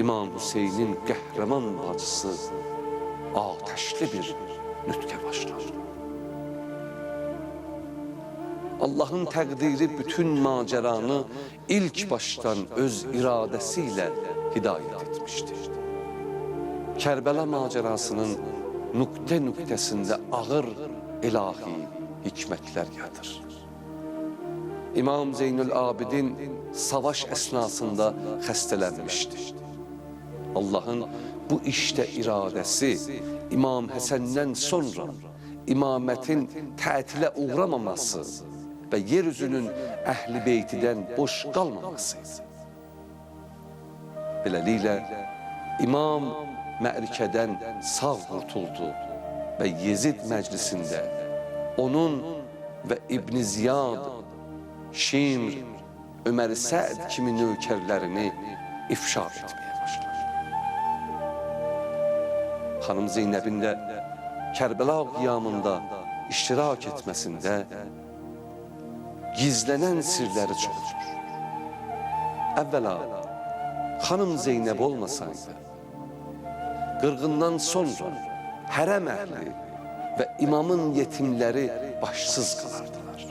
İmam Hüseyin'in qəhrəman bacısı ateşli bir nütke başlar. Allah'ın təqdiri bütün maceranı ilk baştan öz iradesiyle hidayet etmiştir. Kərbəla macerasının nükte nüktesinde ağır ilahi hikmetler yatır. İmam Zeynül Abidin savaş esnasında xəstələnmişdir. Allah'ın bu işte iradesi İmam Həsəndən sonra imamətin tətilə uğramaması və yeryüzünün əhli beytidən boş qalmaması idi. Beləliklə İmam Mərikədən sağ qurtuldu və Yezid məclisində onun və İbn Ziyad, Şimr, Ömer Səd kimi nökərlərini ifşa etməyə Zeynəbin də Kərbəla qiyamında iştirak etməsində gizlənən sirləri çoxdur. Əvvəla, xanım Zeynəb olmasaydı, qırğından sonra hərəm əhli və imamın yetimləri başsız qalardılar.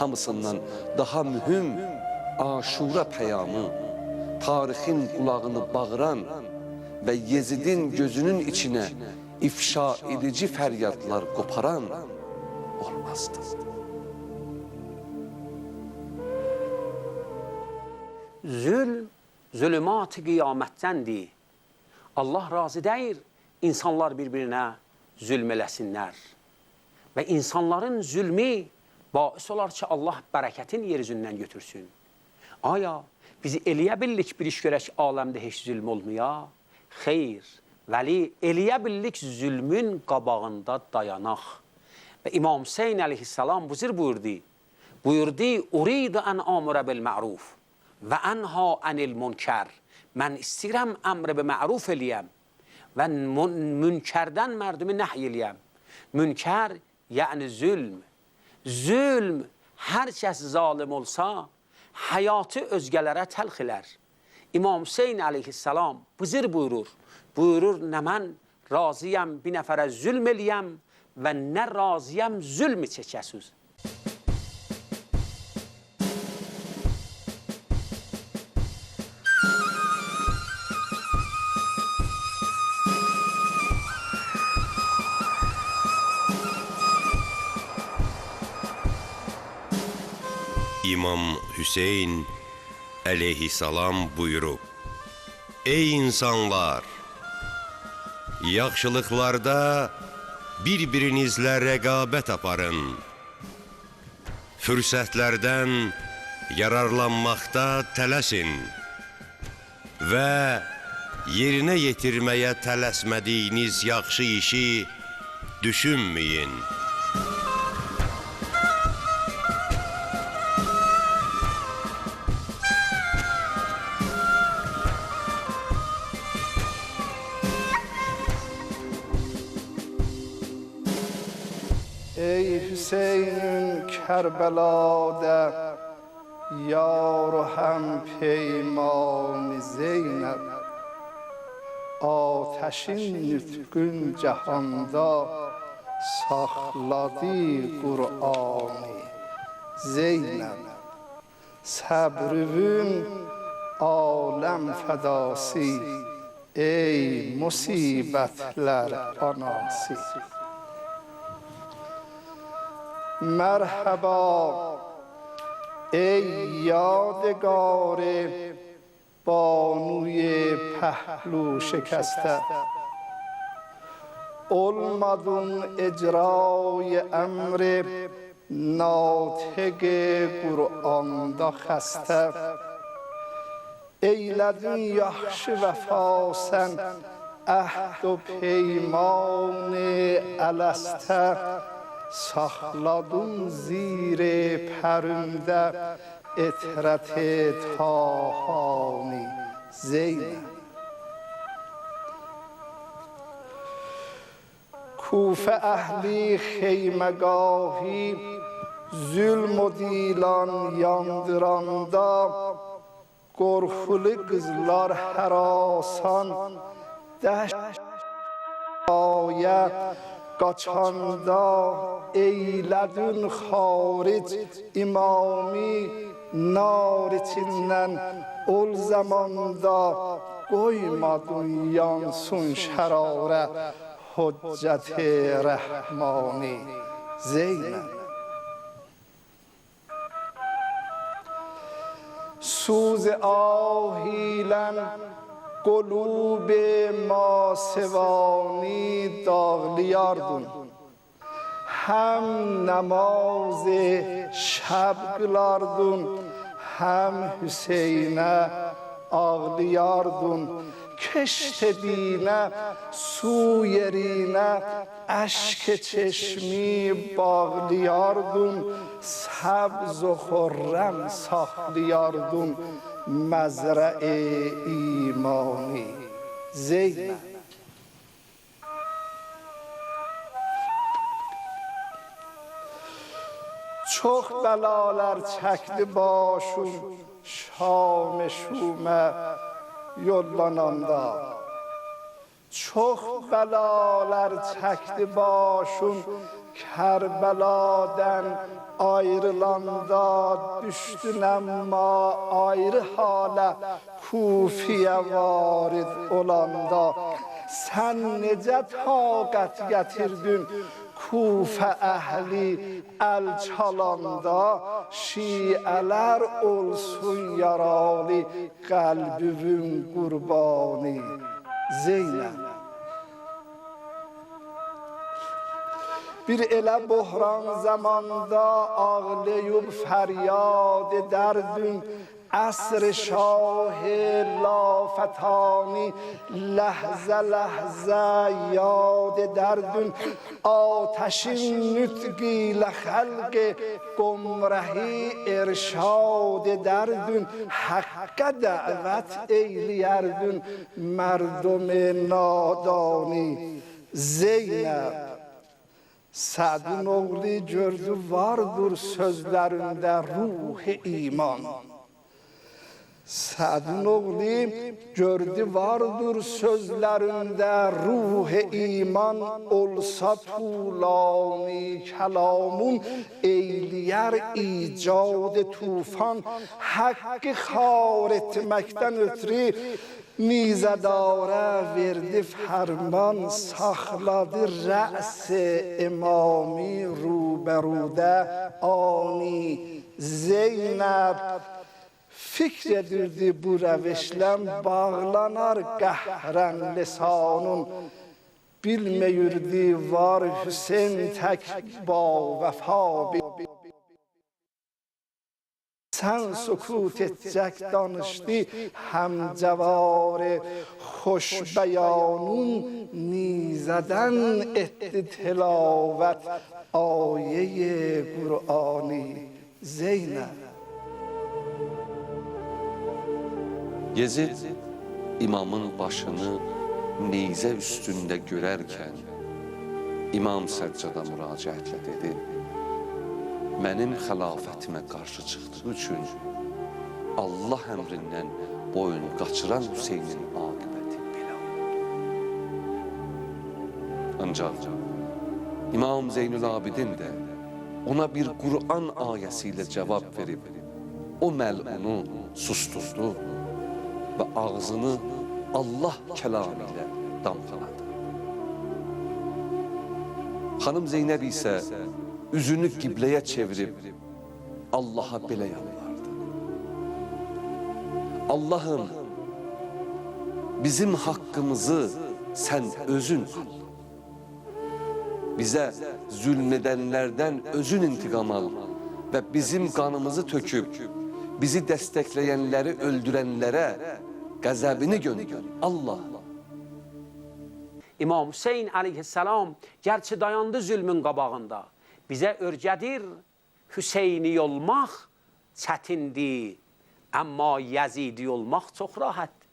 Hamısından daha mühüm aşura pəyamı, tarixin qulağını bağıran və Yezidin gözünün içinə ifşa edici fəryadlar qoparan olmazdı. Zülm, zulümat-ı qiyamətdəndir. Allah razı deyir, insanlar bir-birinə zülm eləsinlər. Və insanların zülmü bais olar ki, Allah bərəkətin yeryüzündən götürsün. Aya, bizi eləyə bildik bir iş görək aləmdə heç zülm olmaya? Xeyr, vəli eləyə bildik zülmün qabağında dayanaq. Və İmam Hüseyin əleyhissalam bu cür buyurdu. Buyurdu, uridu ən amura bil ma'ruf və ənha anil munkar. Mən istəyirəm əmr bi ma'ruf eləyəm və münkərdən mərdumi nəhy eləyəm. Münkər yəni zülm. Zülm hər kəs zalim olsa, həyatı özgələrə təlx elər. İmam Hüseyin əleyhissalam bu cür buyurur. Buyurur, nə mən razıyam bir nəfərə zülm eləyəm və nə razıyam zülmü çəkəsiz. İmam Hüseyn əleyhissalam buyurub: Ey insanlar! Yaxşılıqlarda bir-birinizlə rəqabət aparın. Fürsətlərdən yararlanmaqda tələsin və yerinə yetirməyə tələsmədiyiniz yaxşı işi düşünməyin. حسین کربلا ده یار و هم پیمان زینب. آتشین نتگون جهاندا ساخلادی قرآنی زینب. سبرون عالم فداسی ای مصیبت لار آناسی. مرحبا. ای یادگار بانوی پهلو شکسته. علمدون اجرای امر ناطق قرآن دا خسته ایلدون یحش وفاسن عهد و پیمان السته. Saxladın zir pərümdə etrət tahani Zeynəb کوفه اهلی خیمگاهی ظلم و دیلان یاندراندا qorxulu qızlar hərasan dəş ayə qaçanda eyledin haric imami nar içinden ol zamanda koymadın سن şerare حجت رحمانی Zeynep سوز آهیلن قلوب ما سوانی داغلیاردون هم نماز شب kılardın هم حسینه آغلیاردون کشت دینه سو یرینه اشک چشمی باغلیاردون سبز و خرم ساخلیاردون مزرع ایمانی زینب. Çox bəlalar çəkdi başım Şam şumə yollananda. Çox bəlalar çəkdi başım Kərbəladən ayrılanda Düşdün əmma ayrı halə Kufiyə varid olanda. Sən necə taqət gətirdin Kufə əhli əl çalanda şiələr olsun yaralı qəlbivin qurbanı Zeynəb. Bir elə buhran zamanda ağlayıb fəryad dərdün Əsr şah laفتانی لحظه لحظه یاد دردون. آتشین نطقی لخلق گمرهی ارشاد دردون. حق دعوت eylierdün مردم نادانی. Zeynep Sad'ın oğlu gördü vardır sözlerinde ruh iman. Sədin oğlu gördü vardır sözlərində ruh iman olsa tulani kəlamun eyliyər icad tufan haqqı xar etməkdən ötürü نیزه داره وردی فرمان سخلادی رأس امامی روبروده آنی زینب فکر دردی بو روشلم باغلانار قهرن لسانون. بلمیردی وار حسین تک با وفا بی سن سکوت اتجک دانشتی هم جوار خوش بیانون نیزدن ات تلاوت آیه قرآنی زینب. Yezid imamın başını neyze üstünde görərkən İmam səccada müraciətlə dedi Mənim xilafətimə qarşı çıxdığı üçün Allah əmrindən boyun qaçıran Hüseynin aqibəti belə oldu. Ancaq İmam Zeynül Abidin də ona bir Kur'an ayəsi ilə cavab verib o məlunu susturdu və ağzını Allah kəlamı ilə damğaladı. Xanım Zeynəb isə üzünü qibləyə çevirib Allaha belə yalvardı. Allahım, bizim haqqımızı sən özün al. Bizə zülm edənlərdən özün intiqam al və bizim qanımızı töküb bizi dəstəkləyənləri öldürənlərə qəzəbini göndər. Allah. İmam Hüseyin aleyhisselam gerçi dayandı zulmün qabağında. Bizə örgədir Hüseyni olmaq çətindir. Amma Yazidi olmaq çox rahatdır.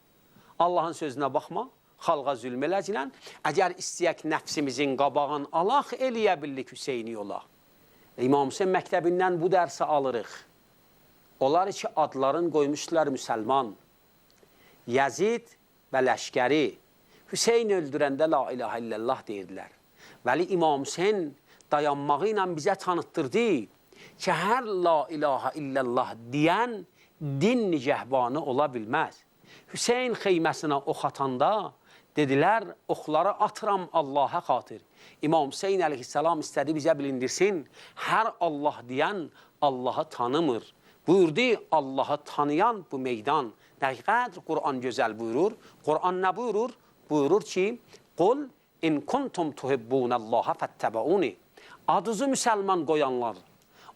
Allahın sözünə baxma, xalqa zülm eləcilən. Əgər istəyək nəfsimizin qabağın alaq, eləyə bildik Hüseyni olaq. İmam Hüseyin məktəbindən bu dərsi alırıq. Onlar ki adların qoymuşlar müsəlman. Yazid və ləşkəri Hüseyn öldürəndə la ilahə illallah deyirdilər. Vəli İmam Hüseyn dayanmağı ilə bizə tanıtdırdı ki, hər la ilahə illallah deyən din nigəhbanı ola bilməz. Hüseyn xeyməsinə ox atanda dedilər, oxları atıram Allaha xatir. İmam Hüseyn əleyhissalam istədi bizə bilindirsin, hər Allah deyən Allahı tanımır. Buyurdu, Allahı tanıyan bu meydan. Nə qədər Quran gözəl buyurur. Quran nə buyurur? Buyurur ki, Qul in kuntum tuhibbunallaha fəttəbəuni. Adınızı müsəlman qoyanlar,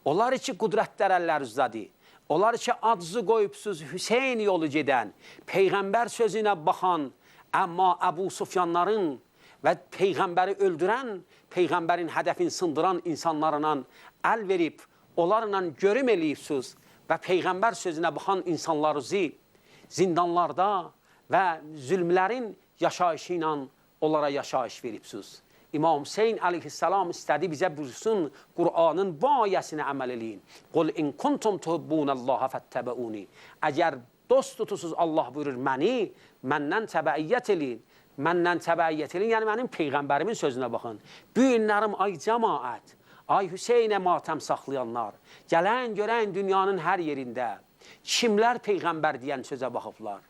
onlar ki qudrətlər əllər üzdədir. Onlar ki adınızı qoyubsuz Hüseyn yolu gedən, Peyğəmbər sözünə baxan, amma Əbu Sufyanların və Peyğəmbəri öldürən, Peyğəmbərin hədəfini sındıran insanlarla əl verib, onlarla görüm eləyibsiniz və Peyğəmbər sözünə baxan insanlarınızı zindanlarda və zülmlərin yaşayışı ilə onlara yaşayış veribsiniz. İmam Hüseyn aleyhisselam istədi bizə buyursun Qur'anın bu ayəsinə əməl eləyin. Qul in kuntum tuhibbunallaha fəttəbəuni. Əgər dost tutusuz Allah buyurur məni, məndən təbəiyyət eləyin. Məndən təbəiyyət eləyin, yəni mənim peyğəmbərimin sözünə baxın. Bu günlərim ay cəmaət, ay Hüseynə matəm saxlayanlar, gələn görən dünyanın hər yerində kimlər peyğəmbər deyən sözə baxıblar.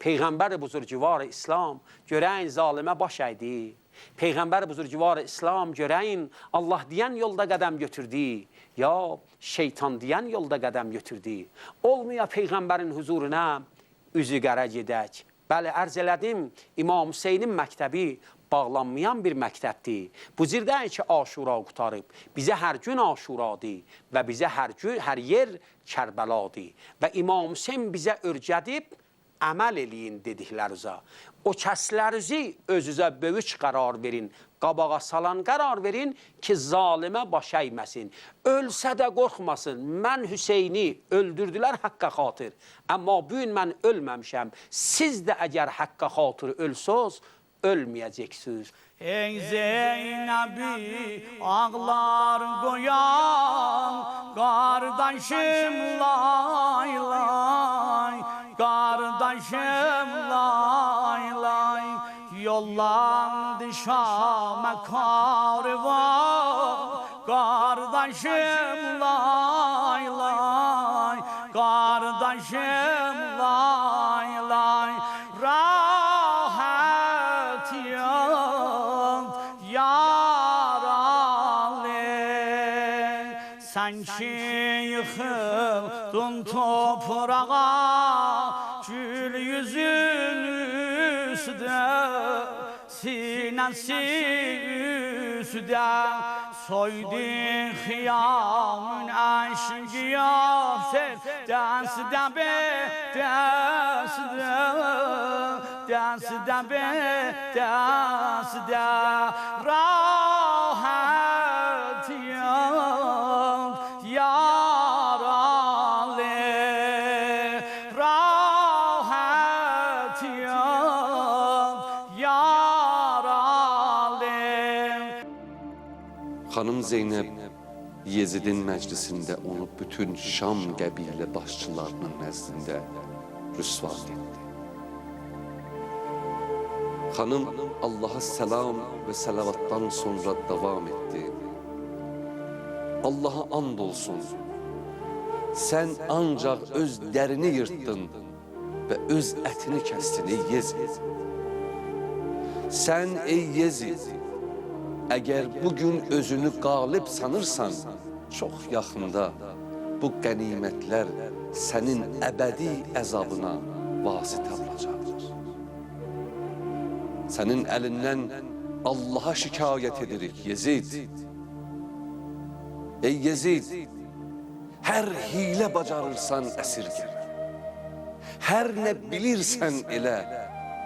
Peyğəmbər buzurgivar İslam görəyin zalimə baş əydi. Peyğəmbər buzurgivar İslam görəyin Allah deyən yolda qədəm götürdü. Ya şeytan deyən yolda qədəm götürdü. Olmaya Peyğəmbərin huzuruna üzü qara gedək. Bəli, ərz elədim, İmam Hüseynin məktəbi bağlanmayan bir məktəbdir. Bu cirdən ki, aşura qutarıb, bizə hər gün aşuradır və bizə hər gün, hər yer Kərbəladır. Və İmam Hüseyn bizə örgədib, əməl eləyin dediklərinizə. O kəslərinizi özünüzə böyük qərar verin, qabağa salan qərar verin ki, zalimə baş əyməsin. Ölsə də qorxmasın. Mən Hüseyni öldürdülər haqqa xatır. Amma bu gün mən ölməmişəm. Siz də əgər haqqa xatır ölsöz, ölməyəcəksiniz. Ey Zeynep'i ağlar koyan Kardeşim lay lay Kardeşim lay lay Yollandı Şam'a karvan Kardeşim lay lay Kardeşim lay lay Sen yıkıldın toprağa Gül yüzün üstü Sinesi üstü Soydu hıyamın aşkı yapsın Dans da be, dans da Dans da be, dans da Xanım Zeynəb Yezidin məclisində onu bütün Şam qəbilə başçılarının nəzdində rüsva etdi. Xanım Allaha səlam və səlavatdan sonra davam etdi. Allaha and olsun. Sən ancaq öz dərini yırtdın və öz ətini kəsdin ey Yezid. Sən ey Yezid, Əgər bugün özünü qalib sanırsan, çox yaxında bu qənimətlər sənin əbədi əzabına vasitə olacaqdır. Sənin əlindən Allaha şikayət edirik Yezid. Ey Yezid, hər hilə bacarırsan əsirgə. Hər nə bilirsən elə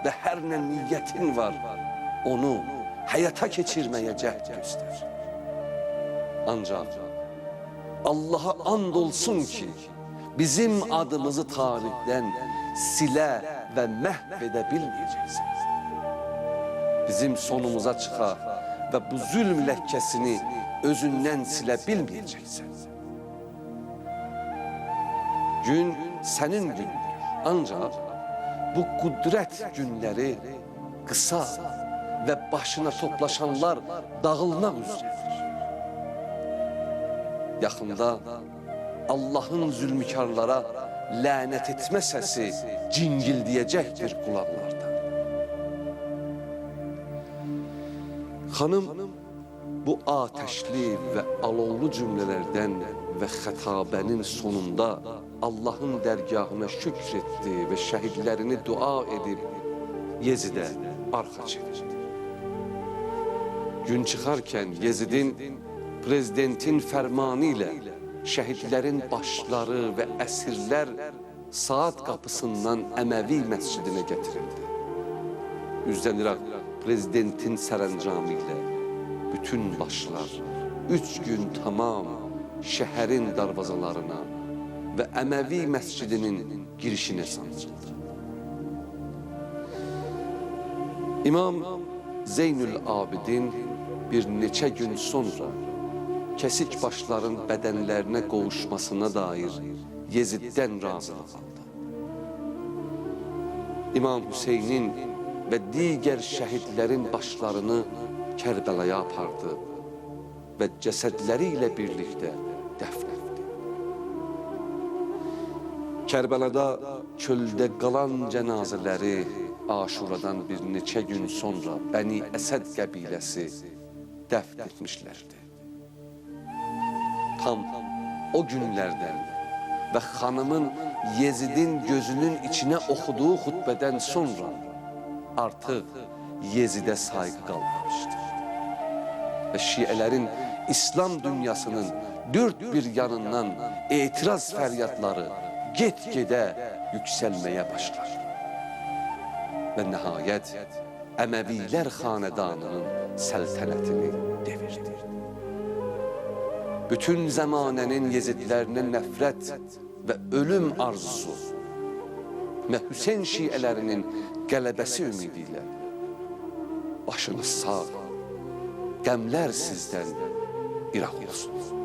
və hər nə niyyətin var, onu həyata keçirməyə cəhd göstər. Ancaq Allaha and olsun ki, bizim adımızı və məhv edə bilməyəcəksən. Bizim sonumuza çıxa və bu zülm ləkkəsini özündən silə bilməyəcəksən. Gün sənin gündür. Ancaq bu kudret günleri kısa ve başına toplaşanlar dağılmak üzeredir. Yakında Allah'ın zulmükarlara lanet etme sesi cingildiyecektir kulaklarda. Hanım bu ateşli ve alovlu cümlelerden ve hitabenin sonunda Allah'ın dergahına şükretti ve şehitlerini dua edip Yezid'e arka çevirdi. Gün çıkarken Yezid'in prezidentin fermanı ile şehitlerin başları ve esirler saat kapısından Emevi mescidine getirildi. Üzlenirek prezidentin sərəncamı ilə bütün başlar üç gün tamam şəhərin darvazalarına və Əməvi məscidinin girişinə sancıldı. İmam Zeynül Abidin bir neçə gün sonra kesik başların bədənlərinə qovuşmasına dair Yeziddən razılıq aldı. İmam Hüseynin ve diğer şehitlerin başlarını Kerbela'ya apardı ve cesedleriyle birlikte defnetti. Kerbela'da çölde kalan cenazeleri Aşura'dan bir neçə gün sonra Bəni Əsəd qəbiləsi dəfn etmişlerdi. Tam o günlerden ve hanımın Yezid'in gözünün içine okuduğu hutbeden sonra artık Yezid'e saygı kalmamıştı. Ve Şielerin İslam dünyasının dört bir yanından itiraz feryatları gitgide yükselmeye başlar. Ve nihayet Emeviler hanedanının seltenetini devirdi. Bütün zamanenin Yezidlerine nefret ve ölüm arzusu ve Hüseyin Şiilerinin qələbəsi ümidiyle başınız sağ, qəmlər sizdən İraq olsun.